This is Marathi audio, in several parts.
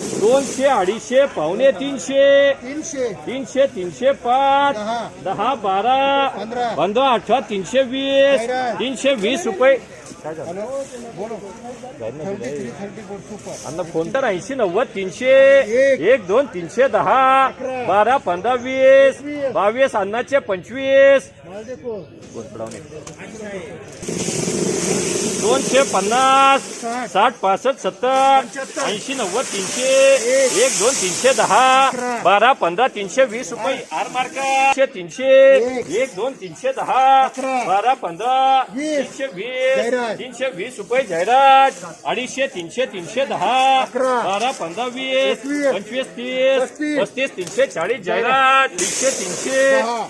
दोनशे अडीचशे पावणे तीनशे. तीनशे. तीनशे तीनशे पाच. दहा. बारा. पंधरा. अठरा तीनशे वीस. तीनशे वीस रुपये. फोन तर ऐंशी नव्वद तीनशे. एक. एक दोन तीनशे दहा. बारा पंधरा वीस. बावीस अन्नाचे पंचवीस. दोनशे पन्नास साठ. पासष्ट सत्तर. ऐंशी नव्वद तीनशे एक. दोन तीनशे दहा. बारा पंधरा तीनशे वीस रुपये आर मार्का तीनशे एक. दोन तीनशे दहा. बारा पंधरा. तीनशे वीस. तीनशे वीस रुपये जाहिरात अडीचशे तीनशे तीनशे दहा. बारा पंधरा वीस. पंचवीस तीस पस्तीस. तीनशे चाळीस जाहिरात तीनशे तीनशे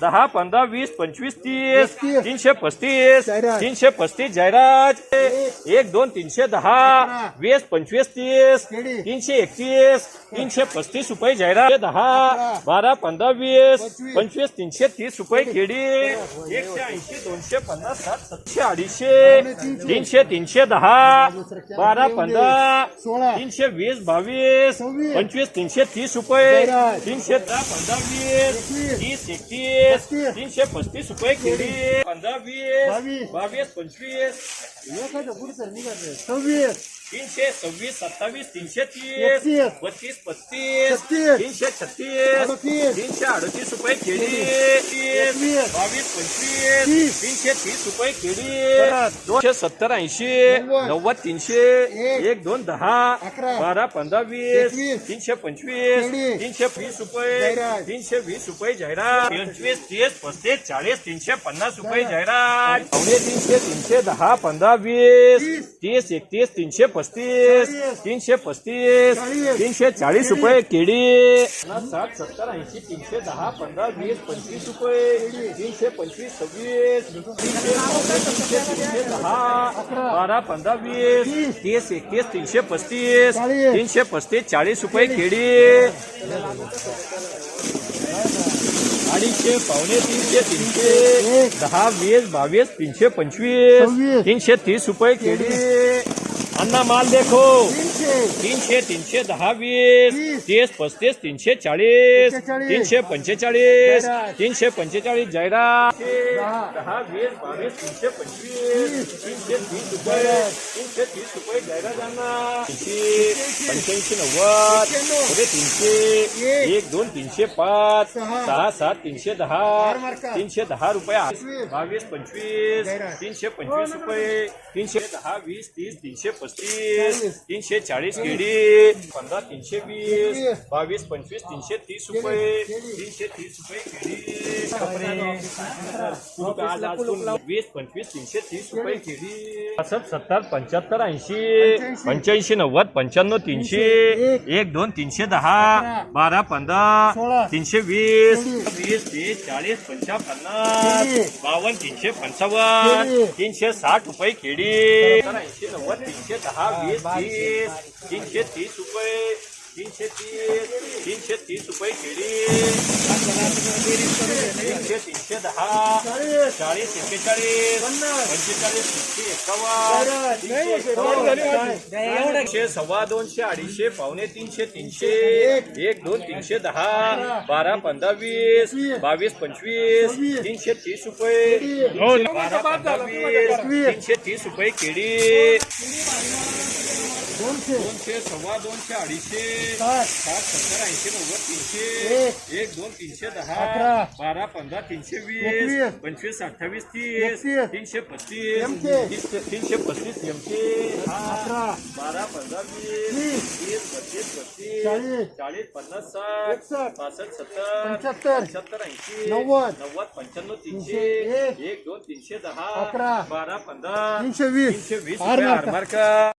दहा. पंधरा वीस पंचवीस तीस. तीनशे पस्तीस. तीनशे पस्तीस जाहिरात एक. दोन तीनशे दहा. वीस पंचवीस तीस. तीनशे एकतीस तीनशे पस्तीस रुपये जाहिरात दहा. बारा पंधरा वीस पंचवीस. पंचवीस तीनशे तीस रुपये खेडी एकशे ऐंशी दोनशे पन्नास सात सातशे अडीचशे तीनशे. तीनशे दहा बारा पंधरा. तीनशे वीस बावीस. पंचवीस तीनशे तीस रुपये. तीनशे दहा पंधरा वीस. तीस एकतीस. तीनशे पस्तीस रुपये खेडी पंधरा वीस बावीस. बावीस पंचवीस सव्वीस तीनशे सव्वीस सत्तावीस तीनशे तीस. बत्तीस पस्तीस. तीनशे छत्तीस. तीनशे अडतीस रुपये एकवीस. बावीस पंचवीस. तीनशे तीस रुपये परत. दोनशे सत्तर ऐंशी नव्वद. तीनशे एक. दोन दहा. बारा पंधरा वीस. तीनशे पंचवीस. तीनशे वीस रुपये. तीनशे वीस रुपये जाहिरात पंचवीस तीस पस्तीस चाळीस तीनशे पन्नास रुपये जाहिरात पावणे तीनशे तीनशे दहा पंधरा वीस. तीस एकतीस तीनशे पस्तीस. तीनशे पस्तीस. तीनशे चाळीस रुपये केडी. साठ सत्तर ऐंशी तीनशे दहा पंधरा वीस पंचवीस रुपये. तीनशे पंचवीस सव्वीस. तीनशे तीनशे दहा. बारा पंधरा वीस. तीस. एकतीस तीनशे पस्तीस. तीनशे पस्तीस चाळीस रुपये केडी. अडीचशे पावणे तीनशे तीनशे. दहा वीस बावीस तीनशे पंचवीस. तीनशे तीस रुपये केडी. अन्ना माल देखो. तीनशे. तीनशे दहा वीस. तीस. तीस पस्तीस तीनशे चाळीस. तीनशे पंचेचाळीस. तीनशे पंचेचाळीस जाहिरात दहा. वीस बावीस तीनशे पंचवीस. तीनशे तीस रुपये. तीनशे तीस रुपये जाहिरात अन्ना तीनशे पंच्याऐंशी नव्वद. पुढे तीनशे. एक. दोन तीनशे पाच. सहा. सात तीनशे दहा. तीनशे दहा रुपये. बावीस पंचवीस. तीनशे पंचवीस रुपये. तीनशे दहा वीस तीस तीनशे पस्तीस. तीनशे चाळीस केडी पंधरा तीनशे वीस. बावीस पंचवीस तीनशे तीस रुपये. तीनशे तीस रुपये वीस पंचवीस तीनशे तीस रुपये केडी सत्तर पंच्याहत्तर ऐंशी पंच्याऐंशी. नव्वद पंच्याण्णव तीनशे एक. दोन तीनशे दहा. बारा पंधरा. तीनशे वीस केडी. वीस तीस चाळीस पंचावन्न केडी. पन्नास बावन्न तीनशे पंचावन्न केडी. तीनशे साठ रुपये खेडी ऐंशी नव्वद तीनशे दहा वीस तीस तीनशे तीस रुपये तीनशे तीस तीनशे तीस रुपये केळी तीनशे तीनशे दहा चाळीस चाळीस एक्केचाळीस पंचेचाळीस तीनशे एकावन्न एकशे सव्वा दोनशे अडीचशे पावणे तीनशे तीनशे एक. दोन तीनशे दहा बारा पंधरा वीस बावीस पंचवीस तीनशे तीस रुपये बारा पंधरा वीस तीनशे तीस रुपये केडी दोनशे दोनशे सव्वा दोनशे अडीचशे साठ सात सत्तर ऐंशी नव्वद तीनशे एक. दोन तीनशे दहा. बारा पंधरा तीनशे वीस. पंचवीस अठ्ठावीस तीस. तीनशे पस्तीस तीनशे पस्तीस अकरा बारा पंधरा वीस. तीस बत्तीस बत्तीस चाळीस. पन्नास साठ. पासष्ट सत्तर पंच्याहत्तर. ऐंशी नव्वद. नव्वद पंच्याण्णव तीनशे एक. दोन तीनशे दहा अकरा. बारा पंधरा तीनशे वीस तीनशे वीस मार्का.